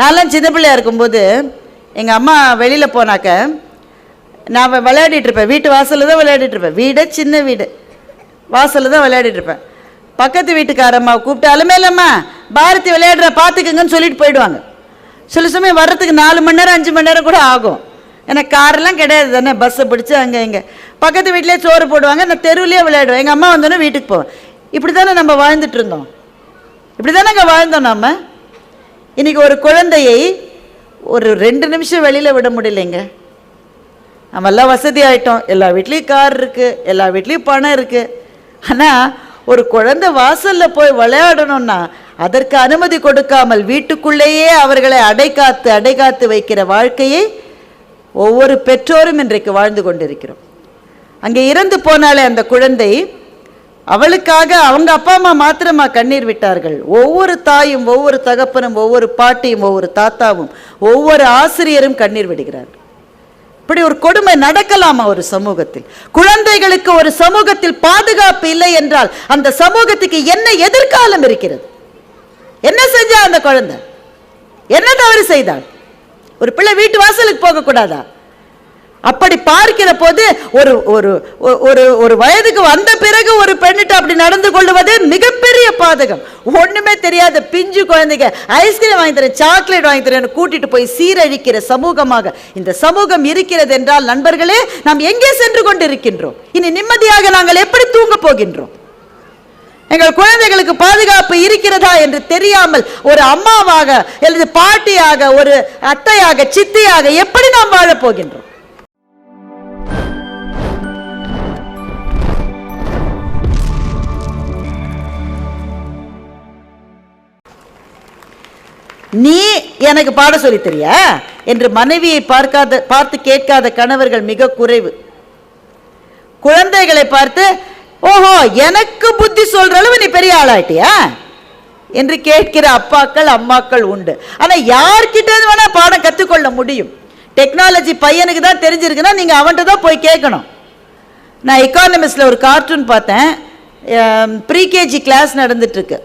நான்லாம் சின்ன பிள்ளையா இருக்கும்போது எங்கள் அம்மா வெளியில் போனாக்க நான் விளையாடிட்டுருப்பேன் விளையாடிட்டு இருப்பேன். வீட்டு வாசலில் தான் விளையாடிட்டு இருப்பேன். வீடே சின்ன வீடு. வாசலில் தான் விளையாடிட்டு இருப்பேன். பக்கத்து வீட்டுக்காரம்மா கூப்பிட்டாலுமே இல்லைம்மா பாரதி விளையாடுற பார்த்துக்குங்கன்னு சொல்லிட்டு போயிடுவாங்க. சில சமயம் வர்றதுக்கு நாலு மணி நேரம் அஞ்சு மணி நேரம் கூட ஆகும். ஏன்னா காரெல்லாம் கிடையாது தானே பஸ்ஸை பிடிச்சி அங்கே இங்கே. பக்கத்து வீட்டிலே சோறு போடுவாங்க நான் தெருவுலேயே விளையாடுவேன். எங்கள் அம்மா வந்தோன்னே வீட்டுக்கு போவேன். இப்படி தானே நம்ம வாழ்ந்துட்டு இருந்தோம். இப்படி தானே அங்கே வாழ்ந்தோம் நம்ம இன்றைக்கி ஒரு குழந்தையை ஒரு ரெண்டு நிமிஷம் வெளியில் விட முடியலைங்க. நம்ம எல்லாம் வசதி ஆகிட்டோம் எல்லா வீட்லேயும் கார் இருக்குது எல்லா வீட்லேயும் பணம் இருக்குது ஆனால் ஒரு குழந்தை வாசலில் போய் விளையாடணும்னா அதற்கு அனுமதி கொடுக்காமல் வீட்டுக்குள்ளேயே அவர்களை அடைக்காத்து அடைகாத்து வைக்கிற வாழ்க்கையை ஒவ்வொரு பெற்றோரும் இன்றைக்கு வாழ்ந்து கொண்டிருக்கிறோம். அங்கே இறந்து போனாலே அந்த குழந்தை அவளுக்காக அவங்க அப்பா அம்மா மாத்திரமா கண்ணீர் விட்டார்கள். ஒவ்வொரு தாயும் ஒவ்வொரு தகப்பனும் ஒவ்வொரு பாட்டியும் ஒவ்வொரு தாத்தாவும் ஒவ்வொரு ஆசிரியரும் கண்ணீர் விடுகிறார்கள் இப்படி ஒரு கொடுமை நடக்கலாமா ஒரு சமூகத்தில். குழந்தைகளுக்கு ஒரு சமூகத்தில் பாதுகாப்பு இல்லை என்றால் அந்த சமூகத்துக்கு என்ன எதிர்காலம் இருக்கிறது? என்ன செஞ்சா அந்த குழந்தை? என்ன தவறு செய்தாள்? ஒரு பிள்ளை வீட்டு வாசலுக்கு போகக்கூடாதா? அப்படி பார்க்கிற போது ஒரு ஒரு ஒரு ஒரு வயதுக்கு வந்த பிறகு ஒரு பெண்ணிட்ட அப்படி நடந்து கொள்வது மிகப்பெரிய பாதகம். ஒண்ணுமே தெரியாத பிஞ்சு குழந்தைங்க ஐஸ்கிரீம் வாங்கி தரேன் சாக்லேட் வாங்கி தரேன் கூட்டிட்டு போய் சீரழிக்கிற சமூகமாக இந்த சமூகம் இருக்கிறது என்றால் நண்பர்களே நாம் எங்கே சென்று கொண்டிருக்கின்றோம்? இனி நிம்மதியாக நாங்கள் எப்படி தூங்க போகின்றோம்? எங்கள் குழந்தைகளுக்கு பாதுகாப்பு இருக்கிறதா என்று தெரியாமல் ஒரு அம்மாவாக அல்லது பாட்டியாக ஒரு அத்தையாக சித்தியாக எப்படி நாம் வாழப் போகின்றோம்? நீ எனக்கு பாட சொல்லி தெரியா என்று மனைவியை பார்க்காத பார்த்து கேட்காத கணவர்கள் மிக குறைவு. குழந்தைகளை பார்த்து ஓஹோ எனக்கு புத்தி சொல்ற அளவு நீ பெரிய ஆளாயிட்டியா? என்று கேட்கிற அப்பாக்கள் அம்மாக்கள் உண்டு. ஆனா யார்கிட்ட இருந்து வேணா பாடம் கற்றுக்கொள்ள முடியும்? டெக்னாலஜி பையனுக்கு தான் தெரிஞ்சிருக்குன்னா நீங்க அவன்கிட்ட தான் போய் கேட்கணும். நான் எக்கானமிஸ்ட்ல ஒரு கார்ட்டூன் பார்த்தேன். ப்ரீகேஜி கிளாஸ் நடந்துட்டு இருக்கு.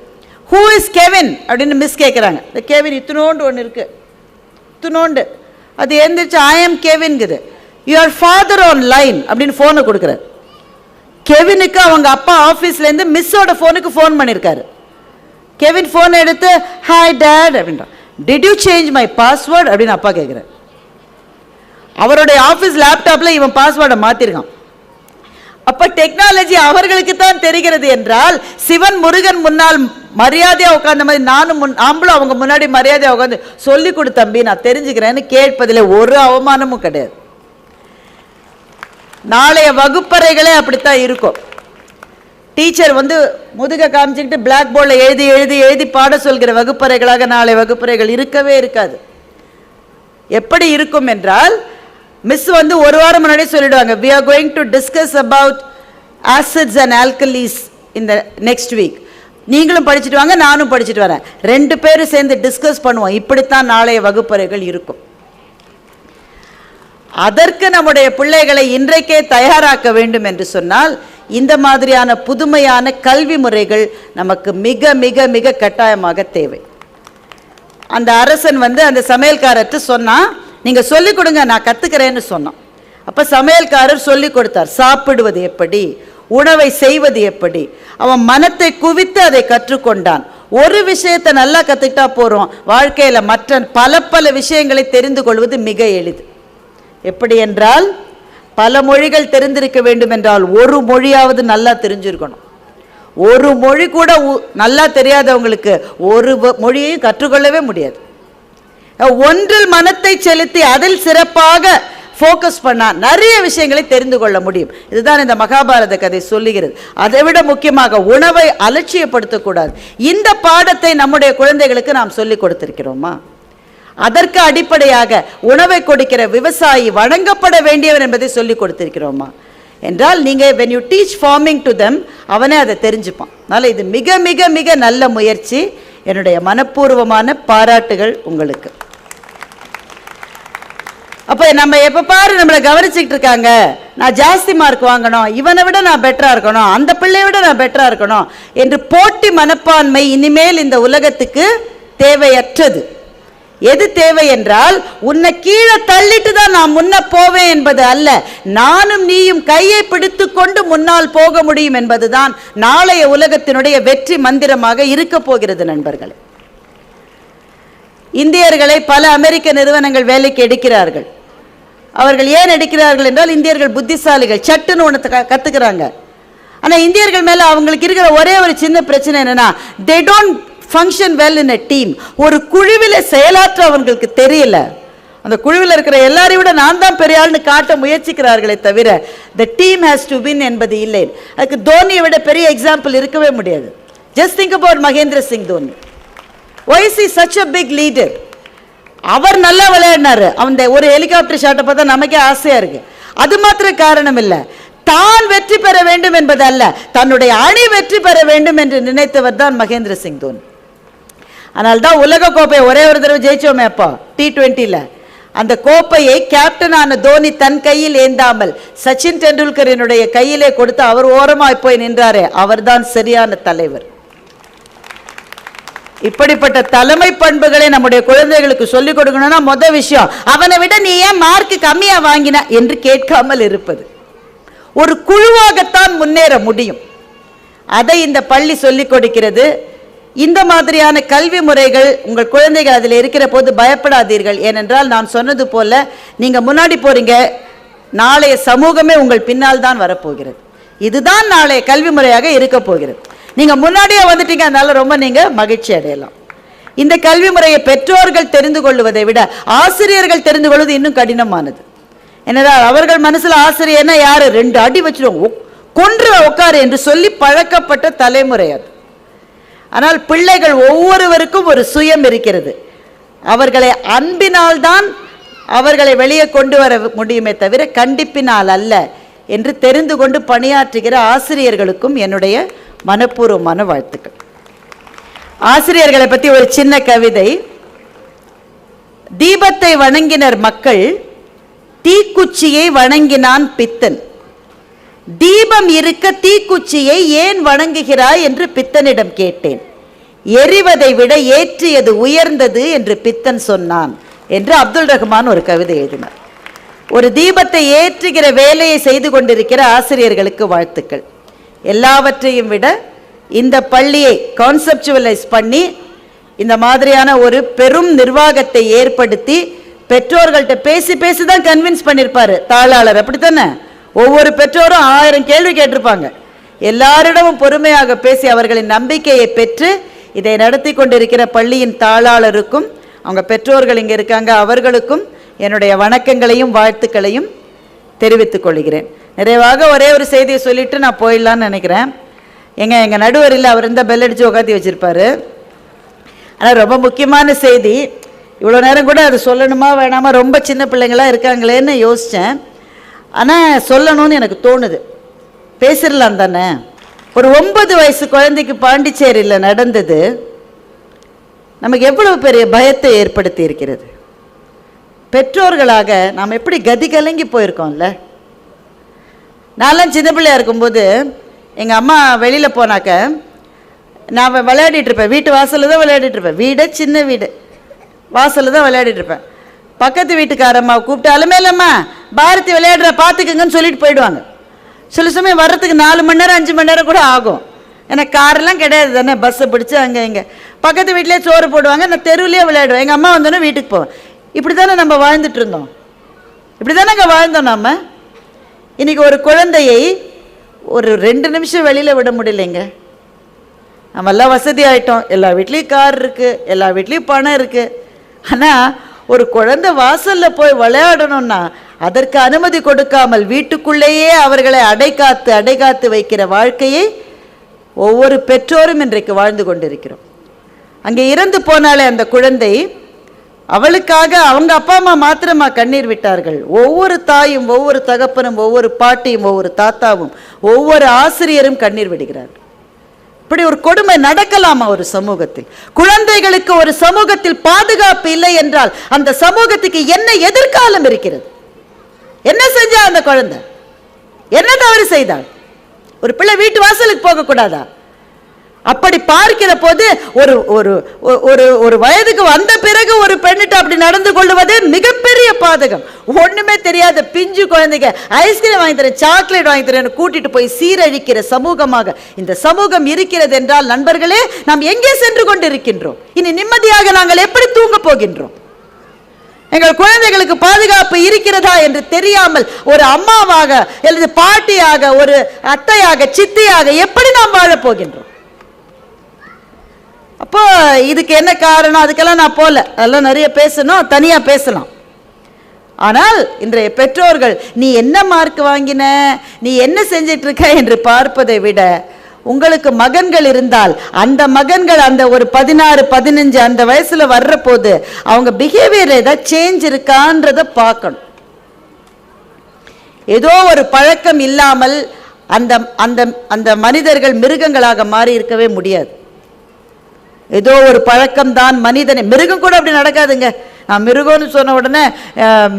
ஹூ இஸ் கெவின் அப்படின்னு மிஸ் கேட்குறாங்க இந்த கெவின் இத்தினோண்டு ஒன்று இருக்குது இத்தினோண்டு. அது எழுந்திரிச்சு ஐ எம் கெவின்குது யுவர் ஃபாதர் ஆன் லைன் அப்படின்னு ஃபோனை கொடுக்குறாரு. கெவினுக்கு அவங்க அப்பா ஆஃபீஸ்லேருந்து மிஸ்ஸோட ஃபோனுக்கு ஃபோன் பண்ணியிருக்காரு கெவின் ஃபோன் எடுத்து ஹாய் டேட் அப்படின்றான். Did you change my password அப்படின்னு அப்பா கேட்குறாரு அவருடைய ஆஃபீஸ் லேப்டாப்பில் இவன் பாஸ்வேர்டை மாற்றிருக்கான் அப்போ டெக்னாலஜி அவர்களுக்கு தான் தெரிகிறது என்றால் சிவன் முருகன் முன்னால் மரியாதையாக உட்காந்த மாதிரி நானும் முன் நாமளும் அவங்க முன்னாடி மரியாதையாக உட்காந்து சொல்லி கொடு தம்பி நான் தெரிஞ்சுக்கிறேன்னு கேட்பதில் ஒரு அவமானமும் கிடையாது. நாளைய வகுப்பறைகளே அப்படித்தான் இருக்கும். டீச்சர் வந்து முதுக காமிச்சுக்கிட்டு பிளாக் போர்டில் எழுதி எழுதி எழுதி பாட சொல்கிற வகுப்பறைகளாக நாளை வகுப்பறைகள் இருக்கவே இருக்காது. எப்படி இருக்கும் என்றால் மிஸ் வந்து ஒரு வாரம் முன்னாடி சொல்லிடுவாங்க we are going to discuss about acids and alkalis இந்த நெக்ஸ்ட் வீக் நீங்களும் படிச்சுட்டு வாங்க நானும் படிச்சுட்டு வரேன். ரெண்டு பேரும் சேர்ந்து டிஸ்கஸ் பண்ணுவோம். இப்படித்தான் நாளைய வகுப்பறைகள் இருக்கும். அதற்கு நம்முடைய பிள்ளைகளை இன்றைக்கே தயாராக்க வேண்டும் என்று சொன்னால் இந்த மாதிரியான புதுமையான கல்வி முறைகள் நமக்கு மிக மிக மிக கட்டாயமாக தேவை. அந்த அரசன் வந்து அந்த சமையல்காரர்கிட்ட சொன்னா நீங்க சொல்லிக் கொடுங்க நான் கற்றுக்கிறேன்னு சொன்னான். அப்ப சமையல்காரர் சொல்லிக் கொடுத்தார் சாப்பிடுவது எப்படி? உணவை செய்வது எப்படி? அவன் மனத்தை குவித்து அதை கற்றுக்கொண்டான். ஒரு விஷயத்தை நல்லா கற்றுக்கிட்டா போகிறோம் வாழ்க்கையில் மற்ற பல பல விஷயங்களை தெரிந்து கொள்வது மிக எளிது. எப்படி என்றால் பல மொழிகள் தெரிந்திருக்க வேண்டும் என்றால் ஒரு மொழியாவது நல்லா தெரிஞ்சிருக்கணும். ஒரு மொழி கூட உ- நல்லா தெரியாதவங்களுக்கு ஒரு மொழியையும் கற்றுக்கொள்ளவே முடியாது. ஒன்றில் மனத்தை செலுத்தி அதில் சிறப்பாக ஃபோக்கஸ் பண்ணால் நிறைய விஷயங்களை தெரிந்து கொள்ள முடியும். இதுதான் இந்த மகாபாரத கதை சொல்லுகிறது. அதை விட முக்கியமாக உணவை அலட்சியப்படுத்தக்கூடாது. இந்த பாடத்தை நம்முடைய குழந்தைகளுக்கு நாம் சொல்லிக் கொடுத்திருக்கிறோமா? அதற்கு அடிப்படையாக உணவை கொடுக்கிற விவசாயி வழங்கப்பட வேண்டியவர் என்பதை சொல்லிக் கொடுத்திருக்கிறோமா? என்றால் நீங்கள் when you teach farming to them அவனே அதை தெரிஞ்சுப்பான். அதனால் இது மிக மிக மிக நல்ல முயற்சி. என்னுடைய மனப்பூர்வமான பாராட்டுகள் உங்களுக்கு. அப்போ நம்ம எப்போ பாரு நம்மளை கவனிச்சுக்கிட்டு இருக்காங்க. நான் ஜாஸ்தி மார்க் வாங்கணும். இவனை விட நான் பெட்டராக இருக்கணும். அந்த பிள்ளையை விட நான் பெட்டராக இருக்கணும் என்று போட்டி மனப்பான்மை இனிமேல் இந்த உலகத்துக்கு தேவையற்றது. எது தேவை என்றால் உன்னை கீழே தள்ளிட்டு தான் நான் முன்ன போவேன் என்பது அல்ல. நானும் நீயும் கையை பிடித்து கொண்டு முன்னால் போக முடியும் என்பதுதான் நாளைய உலகத்தினுடைய வெற்றி மந்திரமாக இருக்க போகிறது நண்பர்களே. இந்தியர்களை பல அமெரிக்க நிறுவனங்கள் வேலைக்கு எடுக்கிறார்கள். அவர்கள் ஏன் எடுக்கிறார்கள் என்றால் இந்தியர்கள் புத்திசாலிகள் சட்டுன்னு ஒன்று கற்றுக்கிறாங்க ஆனால் இந்தியர்கள் மேலே அவங்களுக்கு இருக்கிற ஒரே ஒரு சின்ன பிரச்சனை என்னென்னா they don't function well in a team ஒரு குழுவில் செயலாற்ற அவங்களுக்கு தெரியல. அந்த குழுவில் இருக்கிற எல்லாரையும் விட நான் தான் பெரிய ஆள்னு காட்ட முயற்சிக்கிறார்களே தவிர the team has to win என்பது இல்லை. அதுக்கு தோனியை விட பெரிய எக்ஸாம்பிள் இருக்கவே முடியாது. Just think about Mahendra Singh Dhoni. Why's is such a big leader அவர் நல்லா விளையாடினாரு. அந்த ஒரு ஹெலிகாப்டர் ஷாட்டை பார்த்தா நமக்கே ஆசையா இருக்கு. அது மாத்திரம் காரணம் இல்லை தான் வெற்றி பெற வேண்டும் என்பது அல்ல தன்னுடைய அணி வெற்றி பெற வேண்டும் என்று நினைத்தவர் தான் மகேந்திர சிங் தோனி. அதனால்தான் உலக கோப்பையை ஒரே ஒரு தடவை ஜெயிச்சோமே அப்போ டி டுவெண்ட்டியில் அந்த கோப்பையை கேப்டனான தோனி தன் கையில் ஏந்தாமல் சச்சின் டெண்டுல்கரினுடைய கையிலே கொடுத்து அவர் ஓரமாய் போய் நின்றாரே. அவர்தான் சரியான தலைவர். இப்படிப்பட்ட தலைமை பண்புகளை நம்முடைய குழந்தைகளுக்கு சொல்லிக் கொடுக்கணும்னா மொத விஷயம் அவனை விட நீ ஏன் மார்க் கம்மியா வாங்கின என்று கேட்காமல் இருப்பது. ஒரு குழுவாகத்தான் முன்னேற முடியும். அதை இந்த பள்ளி சொல்லிக் கொடுக்கிறது. இந்த மாதிரியான கல்வி முறைகள் உங்கள் குழந்தைகள் அதில் இருக்கிற போது பயப்படாதீர்கள். ஏனென்றால் நான் சொன்னது போல நீங்க முன்னாடி போறீங்க நாளைய சமூகமே உங்கள் பின்னால் தான் வரப்போகிறது. இதுதான் நாளைய கல்வி முறையாக இருக்க போகிறது. நீங்க முன்னாடியே வந்துட்டீங்க அதனால ரொம்ப நீங்க மகிழ்ச்சி அடையலாம். இந்த கல்வி முறையை பெற்றோர்கள் தெரிந்து கொள்வதை விட ஆசிரியர்கள் தெரிந்து கொள்வது இன்னும் கடினமானது. என்னதான் அவர்கள் மனசுல ஆசிரியர்னா யாரு? ரெண்டு அடி வச்சிருவோம் கொன்று உட்காரு என்று சொல்லி பழக்கப்பட்ட தலைமுறை அது. ஆனால் பிள்ளைகள் ஒவ்வொருவருக்கும் ஒரு சுயம் இருக்கிறது. அவர்களை அன்பினால் தான் அவர்களை வெளியே கொண்டு வர முடியுமே தவிர கண்டிப்பினால் அல்ல என்று தெரிந்து கொண்டு பணியாற்றுகிற ஆசிரியர்களுக்கும் என்னுடைய மனப்பூர்வமான வாழ்த்துக்கள் ஆசிரியர்களை பற்றி ஒரு சின்ன கவிதை. தீபத்தை வணங்கினர் மக்கள் தீக்குச்சியை வணங்கினான் பித்தன். தீபம் இருக்க தீக்குச்சியை ஏன் வணங்குகிறாய் என்று பித்தனிடம் கேட்டேன். எரிவதை விட ஏற்றியது உயர்ந்தது என்று பித்தன் சொன்னான் என்று அப்துல் ரஹ்மான் ஒரு கவிதை எழுதினார். ஒரு தீபத்தை ஏற்றுகிற வேலையை செய்து கொண்டிருக்கிற ஆசிரியர்களுக்கு வாழ்த்துக்கள். எல்லாவற்றையும் விட இந்த பள்ளியை கான்செப்டுவலைஸ் பண்ணி இந்த மாதிரியான ஒரு பெரும் நிர்வாகத்தை ஏற்படுத்தி பெற்றோர்கள்ட்ட பேசி பேசி தான் கன்வின்ஸ் பண்ணியிருப்பாரு தாளாளர். அப்படித்தானே? ஒவ்வொரு பெற்றோரும் ஆயிரம் கேள்வி கேட்டிருப்பாங்க. எல்லாரிடமும் பொறுமையாக பேசி அவர்களின் நம்பிக்கையை பெற்று இதை நடத்தி கொண்டிருக்கிற பள்ளியின் தாளாளருக்கும் அவங்க பெற்றோர்கள் இங்கே இருக்காங்க அவர்களுக்கும் என்னுடைய வணக்கங்களையும் வாழ்த்துக்களையும் தெரிவித்துக் கொள்கிறேன். நிறைவாக ஒரே ஒரு செய்தியை சொல்லிட்டு நான் போயிடலான்னு நினைக்கிறேன். எங்கள் எங்கள் நடுவரில் அவர் இருந்தால் பெல் அடித்து உட்காந்து வச்சுருப்பாரு. ஆனால் ரொம்ப முக்கியமான செய்தி. இவ்வளோ நேரம் கூட அது சொல்லணுமா வேணாமா? ரொம்ப சின்ன பிள்ளைங்களாம் இருக்காங்களேன்னு யோசித்தேன் ஆனால் சொல்லணும்னு எனக்கு தோணுது. பேசிடலாம் தானே? ஒரு ஒன்பது வயசு குழந்தைக்கு பாண்டிச்சேரியில் நடந்தது. நமக்கு எவ்வளவு பெரிய பயத்தை ஏற்படுத்தி இருக்கிறது? பெற்றோர்களாக நாம் எப்படி கதி கலங்கி போயிருக்கோம்ல? நான்லாம் சின்ன பிள்ளையா இருக்கும்போது எங்கள் அம்மா வெளியில் போனாக்க நான் விளையாடிட்டு இருப்பேன். வீட்டு வாசலில் தான் விளையாடிட்டு இருப்பேன். வீடே சின்ன வீடு. வாசலில் தான் விளையாடிட்டு இருப்பேன். பக்கத்து வீட்டுக்காரம்மா கூப்பிட்டாலுமே இல்லைம்மா பாரதி விளையாடுற பார்த்துக்குங்கன்னு சொல்லிட்டு போயிடுவாங்க. சில சமயம் வர்றதுக்கு நாலு மணி நேரம் அஞ்சு மணி நேரம் கூட ஆகும். ஏன்னா காரெல்லாம் கிடையாது தானே பஸ்ஸை பிடிச்சி அங்கே இங்கே. பக்கத்து வீட்டிலே சோறு போடுவாங்க நான் தெருவுலேயே விளையாடுவேன். எங்கள் அம்மா வந்தோன்னே வீட்டுக்கு போவேன் இப்படி தானே நம்ம வாழ்ந்துட்டு இருந்தோம். இப்படி தானே வாழ்ந்தோம் நம்ம இன்றைக்கி ஒரு குழந்தையை ஒரு ரெண்டு நிமிஷம் வெளியில் விட முடியலைங்க. நம்ம எல்லாம் வசதி ஆகிட்டோம் எல்லா வீட்லேயும் கார் இருக்குது எல்லா வீட்லேயும் பணம் இருக்குது ஆனால் ஒரு குழந்தை வாசலில் போய் விளையாடணும்னா அதற்கு அனுமதி கொடுக்காமல் வீட்டுக்குள்ளேயே அவர்களை அடைகாத்து அடைகாத்து வைக்கிற வாழ்க்கையை ஒவ்வொரு பெற்றோரும் இன்றைக்கு வாழ்ந்து கொண்டிருக்கிறோம். அங்கே இறந்து போனாலே அந்த குழந்தை அவளுக்காக அவங்க அப்பா அம்மா மாத்திரமா கண்ணீர் விட்டார்கள். ஒவ்வொரு தாயும் ஒவ்வொரு தகப்பனும் ஒவ்வொரு பாட்டியும் ஒவ்வொரு தாத்தாவும் ஒவ்வொரு ஆசிரியரும் கண்ணீர் விடுகிறார்கள். இப்படி ஒரு கொடுமை நடக்கலாமா ஒரு சமூகத்தில். குழந்தைகளுக்கு ஒரு சமூகத்தில் பாதுகாப்பு இல்லை என்றால் அந்த சமூகத்துக்கு என்ன எதிர்காலம் இருக்கிறது? என்ன செஞ்சா அந்த குழந்தை? என்ன தவறு செய்தாள்? ஒரு பிள்ளை வீட்டு வாசலுக்கு போகக்கூடாதா? அப்படி பார்க்கிற போது ஒரு ஒரு ஒரு ஒரு வயதுக்கு வந்த பிறகு ஒரு பெண்ணிட்ட அப்படி நடந்து கொள்வதே மிகப்பெரிய பாதகம். ஒண்ணுமே தெரியாத பிஞ்சு குழந்தைங்க ஐஸ்கிரீம் வாங்கி தரேன் சாக்லேட் வாங்கி தரேன் கூட்டிட்டு போய் சீரழிக்கிற சமூகமாக இந்த சமூகம் இருக்கிறது என்றால் நண்பர்களே நாம் எங்கே சென்று கொண்டிருக்கின்றோம்? இனி நிம்மதியாக நாங்கள் எப்படி தூங்க போகின்றோம்? எங்கள் குழந்தைகளுக்கு பாதுகாப்பு இருக்கிறதா என்று தெரியாமல் ஒரு அம்மாவாக அல்லது பாட்டியாக ஒரு அத்தையாக சித்தியாக எப்படி நாம் வாழப் போகின்றோம்? அப்போ இதுக்கு என்ன காரணம்? அதுக்கெல்லாம் நான் போல. அதெல்லாம் நிறைய பேசணும் தனியாக பேசலாம். ஆனால் இன்றைய பெற்றோர்கள் நீ என்ன மார்க் வாங்கின? நீ என்ன செஞ்சிட்டு இருக்க என்று பார்ப்பதை விட உங்களுக்கு மகன்கள் இருந்தால் அந்த மகன்கள் அந்த ஒரு பதினாறு பதினஞ்சு அந்த வயசுல வர்ற போது அவங்க பிஹேவியர் ஏதாவது சேஞ்ச் இருக்கான்றத பார்க்கணும். ஏதோ ஒரு பழக்கம் இல்லாமல் அந்த அந்த அந்த மனிதர்கள் மிருகங்களாக மாறி இருக்கவே முடியாது. ஏதோ ஒரு பழக்கம் தான் மனிதனை. மிருகம் கூட அப்படி நடக்காதுங்க. நான் மிருகம்னு சொன்ன உடனே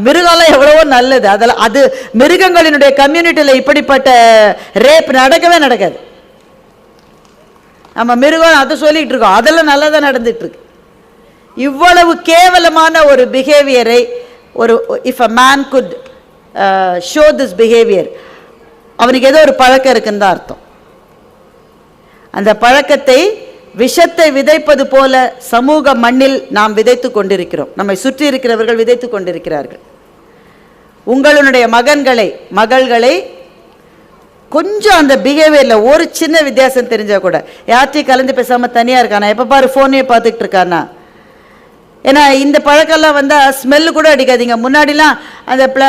மிருகம்லாம் எவ்வளவோ நல்லது. அதெல்லாம் அது மிருகங்களினுடைய கம்யூனிட்டியில் இப்படிப்பட்ட ரேப் நடக்கவே நடக்காது. நம்ம மிருகம் அதை சொல்லிட்டு இருக்கோம். அதெல்லாம் நல்லா தான் நடந்துட்டு இருக்கு. இவ்வளவு கேவலமான ஒரு பிஹேவியரை ஒரு if a man good show this behaviour அவனுக்கு ஏதோ ஒரு பழக்கம் இருக்குன்னு தான் அர்த்தம். அந்த பழக்கத்தை விஷத்தை விதைப்பது போல சமூக மண்ணில் நாம் விதைத்து கொண்டிருக்கிறோம். நம்மை சுற்றி இருக்கிறவர்கள் விதைத்து கொண்டிருக்கிறார்கள். உங்களுடைய மகன்களை மகள்களை கொஞ்சம் அந்த பிஹேவியரில் ஒரு சின்ன வித்தியாசம் தெரிஞ்சால் கூட யார்ட்டையும் கலந்து பேசாமல் தனியாக இருக்கானா? எப்போ பாரு ஃபோனே பார்த்துக்கிட்டு இருக்கானா? ஏன்னா இந்த பழக்கம்லாம் வந்தால் ஸ்மெல்லு கூட அடிக்காதீங்க. முன்னாடிலாம் அந்த ப்ள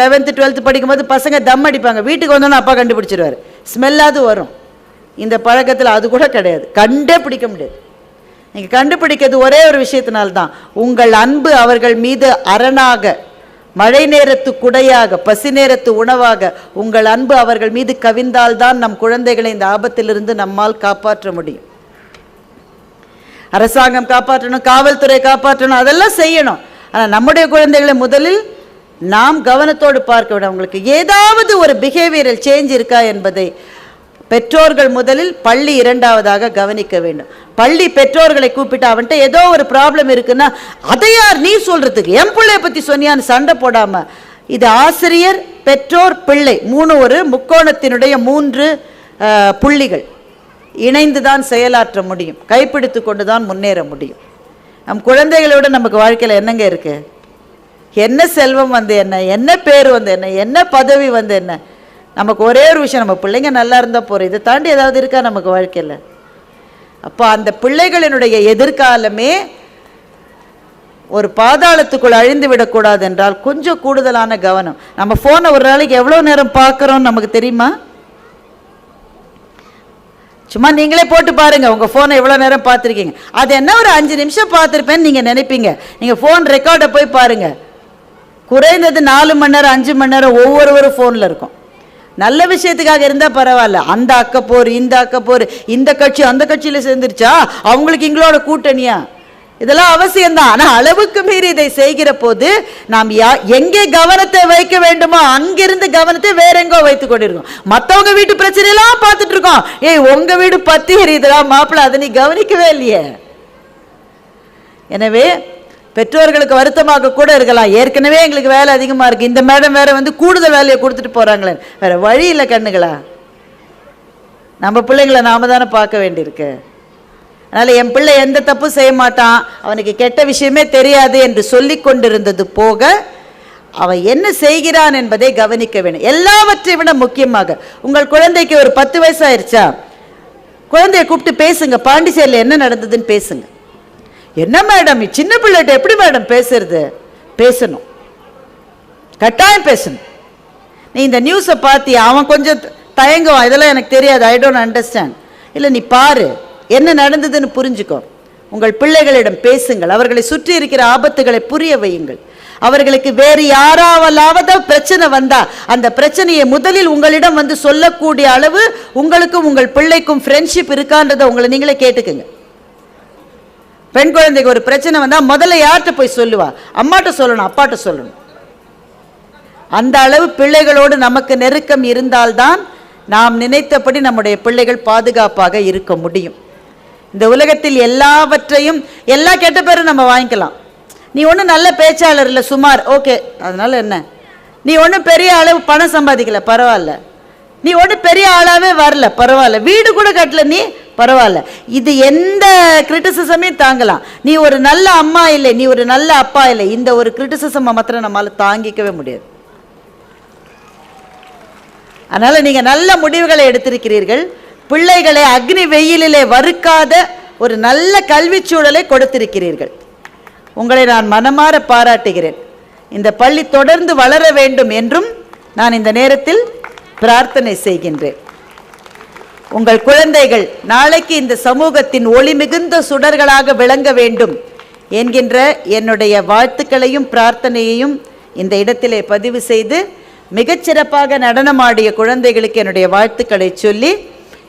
லெவன்த்து டுவெல்த்து படிக்கும்போது பசங்க தம் அடிப்பாங்க. வீட்டுக்கு வந்தோன்னே அப்பா கண்டுபிடிச்சிருவாரு. ஸ்மெல்லாவது வரும். இந்த பழக்கத்தில் அது கூட கிடையாது. கண்டே பிடிக்க முடியாது. நீங்கள் கண்டுபிடிக்கிறது ஒரே ஒரு விஷயத்தினால்தான். உங்கள் அன்பு அவர்கள் மீது அரணாக மழை நேரத்து குடையாக பசி நேரத்து உணவாக உங்கள் அன்பு அவர்கள் மீது கவிந்தால்தான் நம் குழந்தைகளை இந்த ஆபத்திலிருந்து நம்மால் காப்பாற்ற முடியும். அரசாங்கம் காப்பாற்றணும் காவல்துறை காப்பாற்றணும் அதெல்லாம் செய்யணும். ஆனால் நம்முடைய குழந்தைகளை முதலில் நாம் கவனத்தோடு பார்க்க வேண்டும். அவங்களுக்கு ஏதாவது ஒரு பிஹேவியரல் சேஞ்ச் இருக்கா என்பதை பெற்றோர்கள் முதலில் பள்ளி இரண்டாவதாக கவனிக்க வேண்டும். பள்ளி பெற்றோர்களை கூப்பிட்டு அவன்கிட்ட ஏதோ ஒரு ப்ராப்ளம் இருக்குன்னா அதை யார் நீ சொல்றதுக்கு? என் பிள்ளைய பத்தி சொன்னியான்னு சண்டை போடாம. இது ஆசிரியர் பெற்றோர் பிள்ளை மூணு ஒரு முக்கோணத்தினுடைய மூன்று புள்ளிகள். இணைந்து தான் செயலாற்ற முடியும். கைப்பிடித்து கொண்டு தான் முன்னேற முடியும். நம் குழந்தைகளோட நமக்கு வாழ்க்கையில் என்னங்க இருக்கு? என்ன செல்வம் வந்து என்ன? என்ன பேர் வந்து என்ன? என்ன பதவி வந்து என்ன? நமக்கு ஒரே ஒரு விஷயம் நம்ம பிள்ளைங்க நல்லா இருந்தால் போகிறோம் இதை தாண்டி ஏதாவது இருக்கா நமக்கு வாழ்க்கையில்? அப்போ அந்த பிள்ளைகளினுடைய எதிர்காலமே ஒரு பாதாளத்துக்குள் அழிந்து விடக்கூடாது என்றால் கொஞ்சம் கூடுதலான கவனம். நம்ம ஃபோனை ஒரு நாளைக்கு எவ்வளோ நேரம் பார்க்குறோம்னு நமக்கு தெரியுமா? சும்மா நீங்களே போட்டு பாருங்க உங்கள் ஃபோனை எவ்வளோ நேரம் பார்த்துருக்கீங்க. அது என்ன ஒரு அஞ்சு நிமிஷம் பார்த்துருப்பேன்னு நீங்கள் நினைப்பீங்க. நீங்கள் ஃபோன் ரெக்கார்டை போய் பாருங்கள் குறைந்தது நாலு மணி நேரம் அஞ்சு மணி நேரம் ஒவ்வொருவரும் ஃபோனில் இருக்கும். நல்ல விஷயத்துக்காக இருந்தால் பரவாயில்ல. அந்த அக்கப்போர் இந்த அக்கப்போர் இந்த கட்சி அந்த கட்சியில் சேர்ந்துருச்சா? அவங்களுக்கு எங்களோட கூட்டணியா? இதெல்லாம் அவசியம்தான். ஆனால் அளவுக்கு மீறி இதை செய்கிற போது நாம் யா எங்கே கவனத்தை வைக்க வேண்டுமோ அங்கிருந்து கவனத்தை வேற எங்கோ வைத்து கொண்டிருக்கோம். மற்றவங்க வீட்டு பிரச்சனையெல்லாம் பார்த்துட்டு இருக்கோம் ஏய் உங்க வீடு பத்தி எரியுதுடா மாப்பிள்ள அதை நீ கவனிக்கவே இல்லையே. எனவே பெற்றோர்களுக்கு வருத்தமாக கூட இருக்கலாம். ஏற்கனவே எங்களுக்கு வேலை அதிகமாக இருக்குது இந்த மேடம் வேற வந்து கூடுதல் வேலையை கொடுத்துட்டு போகிறாங்களே வேற வழி இல்லை கண்ணுகளா? நம்ம பிள்ளைங்களை நாம தானே பார்க்க வேண்டியிருக்கு. அதனால் என் பிள்ளை எந்த தப்பும் செய்ய மாட்டான். அவனுக்கு கெட்ட விஷயமே தெரியாது என்று சொல்லி கொண்டிருந்தது போக அவன் என்ன செய்கிறான் என்பதை கவனிக்க வேண்டும். எல்லாவற்றை விட முக்கியமாக உங்கள் குழந்தைக்கு ஒரு பத்து வயசு ஆயிருச்சா? குழந்தைய கூப்பிட்டு பேசுங்க. பாண்டிச்சேரியில் என்ன நடந்ததுன்னு பேசுங்க. என்ன மேடம்? சின்ன பிள்ளைகிட்ட எப்படி மேடம் பேசுறது? பேசணும். கட்டாயம் பேசணும். நீ இந்த நியூஸை பார்த்தியா அவன் கொஞ்சம் தயங்குவான். இதெல்லாம் எனக்கு தெரியாது. ஐ டோன்ட் அண்டர்ஸ்டாண்ட் இல்லை நீ பாரு. என்ன நடந்ததுன்னு புரிஞ்சுக்கோ. உங்கள் பிள்ளைகளிடம் பேசுங்கள். அவர்களை சுற்றி இருக்கிற ஆபத்துகளை புரிய வையுங்கள். அவர்களுக்கு வேறு யாராவலாவது பிரச்சனை வந்தா அந்த பிரச்சனையை முதலில் உங்களிடம் வந்து சொல்லக்கூடிய அளவு உங்களுக்கும் உங்கள் பிள்ளைக்கும் ஃப்ரெண்ட்ஷிப் இருக்கான்றதை உங்களை நீங்களே கேட்டுக்குங்க. பெண் குழந்தைக்கு ஒரு பிரச்சனை வந்தால் முதல்ல யார்கிட்ட போய் சொல்லுவா? அம்மாட்ட சொல்லணும் அப்பாட்ட சொல்லணும். அந்த அளவு பிள்ளைகளோடு நமக்கு நெருக்கம் இருந்தால்தான் நாம் நினைத்தபடி நம்முடைய பிள்ளைகள் பாதுகாப்பாக இருக்க முடியும். இந்த உலகத்தில் எல்லாவற்றையும் எல்லா கெட்ட பேரும் நம்ம வாங்கிக்கலாம். நீ ஒன்றும் நல்ல பேச்சாளர் இல்லை சுமார் ஓகே அதனால என்ன? நீ ஒன்றும் பெரிய அளவு பணம் சம்பாதிக்கல பரவாயில்ல. நீ ஒன்றும் பெரிய ஆளாவே வரல பரவாயில்ல. வீடு கூட கட்டல நீ பரவாயில்ல. இது எந்த கிரிட்டிசிசமையும் தாங்கலாம். நீ ஒரு நல்ல அம்மா இல்லை நீ ஒரு நல்ல அப்பா இல்லை இந்த ஒரு கிரிட்டிசிசம் மாத்திரம் நம்மளால் தாங்கிக்கவே முடியாது. அதனால நீங்க நல்ல முடிவுகளை எடுத்திருக்கிறீர்கள். பிள்ளைகளை அக்னி வெயிலிலே வறுக்காத ஒரு நல்ல கல்விச் சூழலை கொடுத்திருக்கிறீர்கள். உங்களை நான் மனமாற பாராட்டுகிறேன். இந்த பள்ளி தொடர்ந்து வளர வேண்டும் என்றும் நான் இந்த நேரத்தில் பிரார்த்தனை செய்கின்றேன். உங்கள் குழந்தைகள் நாளைக்கு இந்த சமூகத்தின் ஒளி மிகுந்த சுடர்களாக விளங்க வேண்டும் என்கின்ற என்னுடைய வாழ்த்துக்களையும் பிரார்த்தனையையும் இந்த இடத்திலே பதிவு செய்து மிகச்சிறப்பாக நடனமாடிய குழந்தைகளுக்கு என்னுடைய வாழ்த்துக்களை சொல்லி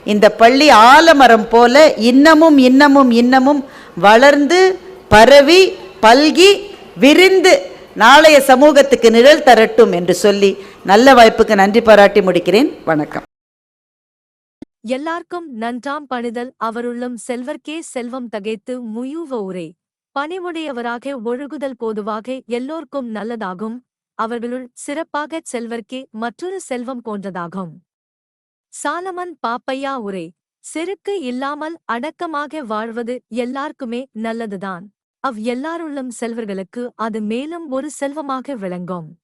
இந்த பள்ளி ஆலமரம் போல இன்னமும் இன்னமும் இன்னமும் வளர்ந்து பரவி பல்கி விரிந்து நாளைய சமூகத்துக்கு நிழல் தரட்டும் என்று சொல்லி நல்ல வாய்ப்புக்கு நன்றி பாராட்டி முடிக்கிறேன். வணக்கம். எல்லார்க்கும் நன்றாம் பணிதல். அவருள்ளும் செல்வர்க்கே செல்வம் தகைத்து முயுவ உரே. பணிவுடையவராக ஒழுகுதல் போதுவாக எல்லோர்க்கும் நல்லதாகும். அவர்களுள் சிறப்பாகச் செல்வர்க்கே மற்றொரு செல்வம் போன்றதாகும். சாலமன் பாப்பையா உரை. செருக்கு இல்லாமல் அடக்கமாக வாழ்வது எல்லார்க்குமே நல்லதுதான். அவ் எல்லாருள்ளும் செல்வர்களுக்கு அது மேலும் ஒரு செல்வமாக விளங்கும்.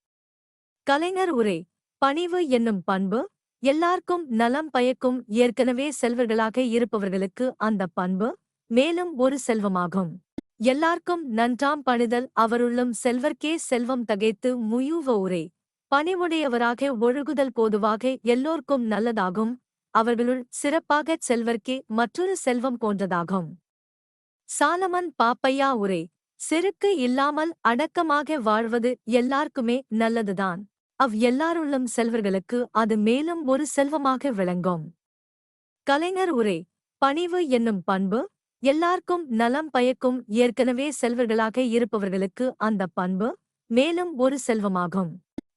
கலைஞர் உரை பணிவு என்னும் பண்பு எல்லார்க்கும் நலம் பயக்கும் ஏற்கனவே செல்வர்களாக இருப்பவர்களுக்கு அந்த பண்பு மேலும் ஒரு செல்வமாகும். எல்லார்க்கும் நன்றாம் பணிதல் அவருள்ளும் செல்வர்க்கே செல்வம் தகைத்து முயுவ உரை. பணிவுடையவராக ஒழுகுதல் போதுவாக எல்லோர்க்கும் நல்லதாகும் அவர்களுள் சிறப்பாகச் செல்வர்க்கே மற்றொரு செல்வம் போன்றதாகும். சாலமன் பாப்பையா உரை செருக்கு இல்லாமல் அடக்கமாக வாழ்வது எல்லாருக்குமே நல்லதுதான். அவ் எல்லாருள்ளும் செல்வர்களுக்கு அது மேலும் ஒரு செல்வமாக விளங்கும். கலைஞர் உரை பணிவு என்னும் பண்பு எல்லார்க்கும் நலம் பயக்கும் ஏற்கனவே செல்வர்களாக இருப்பவர்களுக்கு அந்த பண்பு மேலும் ஒரு செல்வமாகும்.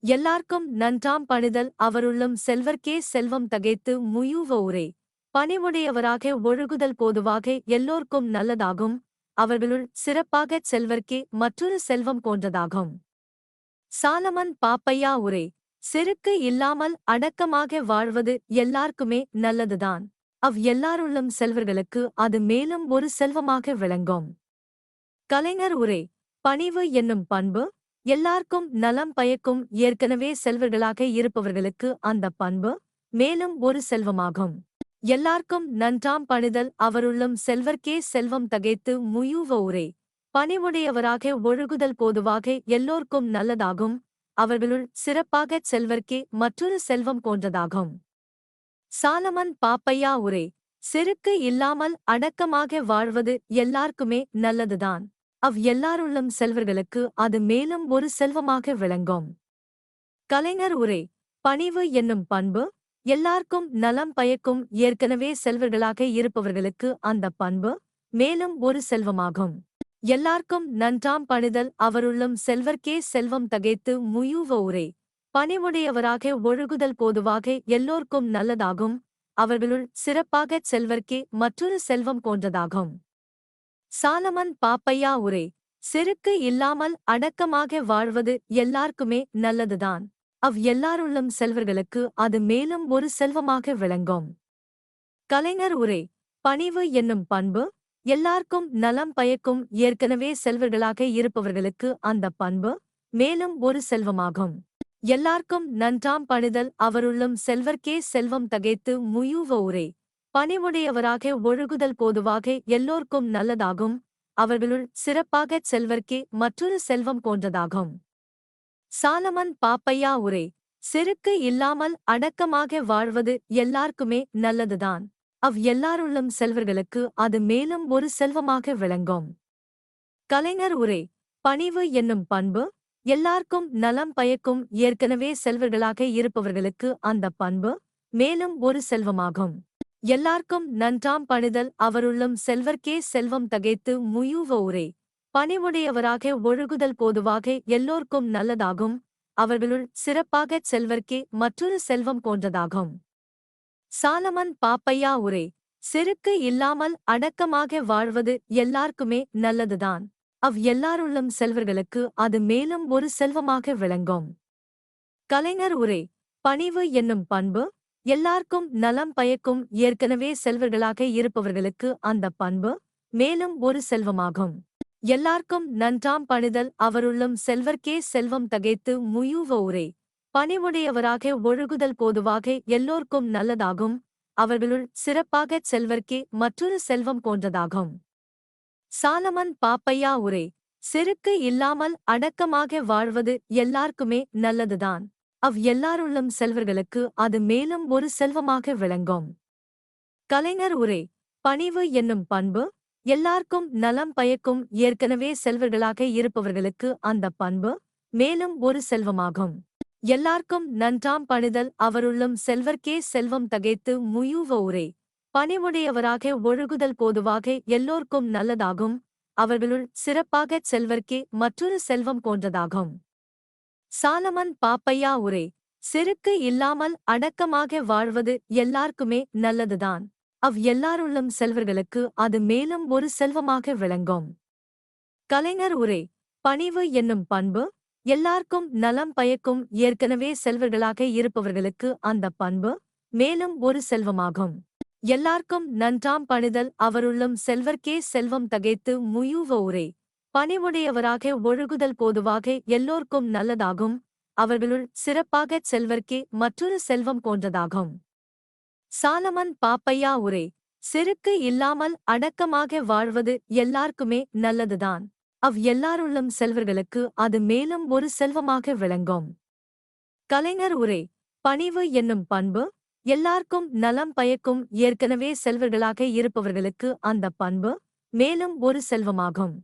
எல்லார்க்கும் நன்றாம் பணிதல் அவருள்ளும் செல்வர்க்கே செல்வம் தகைத்து முயுவ உரை பணிவுடையவராக ஒழுகுதல் போதுவாக எல்லோர்க்கும் நல்லதாகும் அவர்களுள் சிறப்பாகச் செல்வர்க்கே மற்றொரு செல்வம் போன்றதாகும். சாலமன் பாப்பையா உரை செருக்கு இல்லாமல் அடக்கமாக வாழ்வது எல்லாருக்குமே நல்லதுதான். அவ் எல்லாருள்ளும் செல்வர்களுக்கு அது மேலும் ஒரு செல்வமாக விளங்கும். கலைஞர் உரை பணிவு என்னும் பண்பு எல்லார்க்கும் நலம் பயக்கும் ஏற்கனவே செல்வர்களாக இருப்பவர்களுக்கு அந்த பண்பு மேலும் ஒரு செல்வமாகும். எல்லார்க்கும் நன்றாம் பணிதல் அவருள்ளும் செல்வர்க்கே செல்வம் தகைத்து முயுவ உரை பணிவுடையவராக ஒழுகுதல் போதுவாக எல்லோர்க்கும் நல்லதாகும். அவர்களுள் சிறப்பாகச் செல்வர்க்கே மற்றொரு செல்வம் போன்றதாகும். சாலமன் பாப்பையா உரை செருக்கு இல்லாமல் அடக்கமாக வாழ்வது எல்லார்க்குமே நல்லதுதான். அவ் எல்லாருள்ளும் செல்வர்களுக்கு அது மேலும் ஒரு செல்வமாக விளங்கும். கலைஞர் உரை பணிவு என்னும் பண்பு எல்லார்க்கும் நலம் பயக்கும் ஏற்கனவே செல்வர்களாக இருப்பவர்களுக்கு அந்த பண்பு மேலும் ஒரு செல்வமாகும். எல்லார்க்கும் நன்றாம் பணிதல் அவருள்ளும் செல்வர்க்கே செல்வம் தகைத்து முயுவ உரை. பணிவுடையவராக ஒழுகுதல் போதுவாக எல்லோர்க்கும் நல்லதாகும். அவர்களுள் சிறப்பாகச் செல்வர்க்கே மற்றொரு செல்வம் போன்றதாகும். சாலமன் பாப்பையா உரை. செருக்கு இல்லாமல் அடக்கமாக வாழ்வது எல்லார்க்குமே நல்லதுதான். அவ் எல்லாருள்ளும் செல்வர்களுக்கு அது மேலும் ஒரு செல்வமாக விளங்கும். கலைஞர் உரை. பணிவு என்னும் பண்பு எல்லார்க்கும் நலம் பயக்கும் ஏற்கனவே செல்வர்களாக இருப்பவர்களுக்கு அந்த பண்பு மேலும் ஒரு செல்வமாகும். எல்லார்க்கும் நன்றாம் பணிதல் அவருள்ளும் செல்வர்க்கே செல்வம் தகைத்து முயுவ உரை. பணிவுடையவராக ஒழுகுதல் போதுவாக எல்லோர்க்கும் நல்லதாகும். அவர்களுள் சிறப்பாகச் செல்வர்க்கே மற்றொரு செல்வம் போன்றதாகும். சாலமன் பாப்பையா உரை. செருக்கு இல்லாமல் அடக்கமாக வாழ்வது எல்லாருக்குமே நல்லதுதான். அவ் எல்லாருள்ளும் செல்வர்களுக்கு அது மேலும் ஒரு செல்வமாக விளங்கும். கலைஞர் உரை பணிவு என்னும் பண்பு எல்லார்க்கும் நலம் பயக்கும் ஏற்கனவே செல்வர்களாக இருப்பவர்களுக்கு அந்த பண்பு மேலும் ஒரு செல்வமாகும். எல்லார்க்கும் நன்றாம் பணிதல் அவருள்ளும் செல்வர்க்கே செல்வம் தகைத்து முயுவ உரை பணிவுடையவராக ஒழுகுதல் போதுவாக எல்லோர்க்கும் நல்லதாகும் அவர்களுள் சிறப்பாகச் செல்வர்க்கே மற்றொரு செல்வம் போன்றதாகும். சாலமன் பாப்பையா உரை செருக்கு இல்லாமல் அடக்கமாக வாழ்வது எல்லாருக்குமே நல்லதுதான். அவ் எல்லாருள்ளும் செல்வர்களுக்கு அது மேலும் ஒரு செல்வமாக விளங்கும். கலைஞர் உரை பணிவு என்னும் பண்பு எல்லார்க்கும் நலம் பயக்கும் ஏற்கனவே செல்வர்களாக இருப்பவர்களுக்கு அந்த பண்பு மேலும் ஒரு செல்வமாகும். எல்லார்க்கும் நன்றாம் பணிதல் அவருள்ளும் செல்வர்க்கே செல்வம் தகைத்து முயூவ உரை பணிவுடையவராக ஒழுகுதல் பொதுவாக எல்லோர்க்கும் நல்லதாகும். அவர்களுள் சிறப்பாகச் செல்வர்க்கே மற்றொரு செல்வம் போன்றதாகும். சாலமன் பாப்பையா உரை செருக்கு இல்லாமல் அடக்கமாக வாழ்வது எல்லார்க்குமே நல்லதுதான். அவ் எல்லாருள்ளும் செல்வர்களுக்கு அது மேலும் ஒரு செல்வமாக விளங்கும். கலைஞர் உரை பணிவு என்னும் பண்பு எல்லார்க்கும் நலம் பயக்கும் ஏற்கனவே செல்வர்களாக இருப்பவர்களுக்கு அந்த பண்பு மேலும் ஒரு செல்வமாகும். எல்லார்க்கும் நன்றாம் பணிதல் அவருள்ளும் செல்வர்க்கே செல்வம் தகைத்து முயூவ உரை. பணிவுடையவராக ஒழுகுதல் போதுவாக எல்லோர்க்கும் நல்லதாகும். அவர்களுள் சிறப்பாகச் செல்வர்க்கே மற்றொரு செல்வம் போன்றதாகும். சாலமன் பாப்பையா உரை. செருக்கு இல்லாமல் அடக்கமாக வாழ்வது எல்லார்க்குமே நல்லதுதான். அவ் எல்லாருள்ளும் செல்வர்களுக்கு அது மேலும் ஒரு செல்வமாக விளங்கும். கலைஞர் உரை. பணிவு என்னும் பண்பு எல்லார்க்கும் நலம் பயக்கும் ஏற்கனவே செல்வர்களாக இருப்பவர்களுக்கு அந்த பண்பு மேலும் ஒரு செல்வமாகும். எல்லார்க்கும் நன்றாம் பணிதல் அவருள்ளும் செல்வர்க்கே செல்வம் தகைத்து முயூவ உரை. பணிவுடையவராக ஒழுகுதல் பொதுவாக எல்லோர்க்கும் நல்லதாகும். அவர்களுள் சிறப்பாகச் செல்வர்க்கே மற்றொரு செல்வம் போன்றதாகும். சாலமன் பாப்பையா உரை. செருக்கு இல்லாமல் அடக்கமாக வாழ்வது எல்லாருக்குமே நல்லதுதான். அவ் எல்லாருள்ளும் செல்வர்களுக்கு அது மேலும் ஒரு செல்வமாக விளங்கும். கலைஞர் உரை பணிவு என்னும் பண்பு எல்லார்க்கும் நலம் பயக்கும் ஏற்கனவே செல்வர்களாக இருப்பவர்களுக்கு அந்த பண்பு மேலும் ஒரு செல்வமாகும்.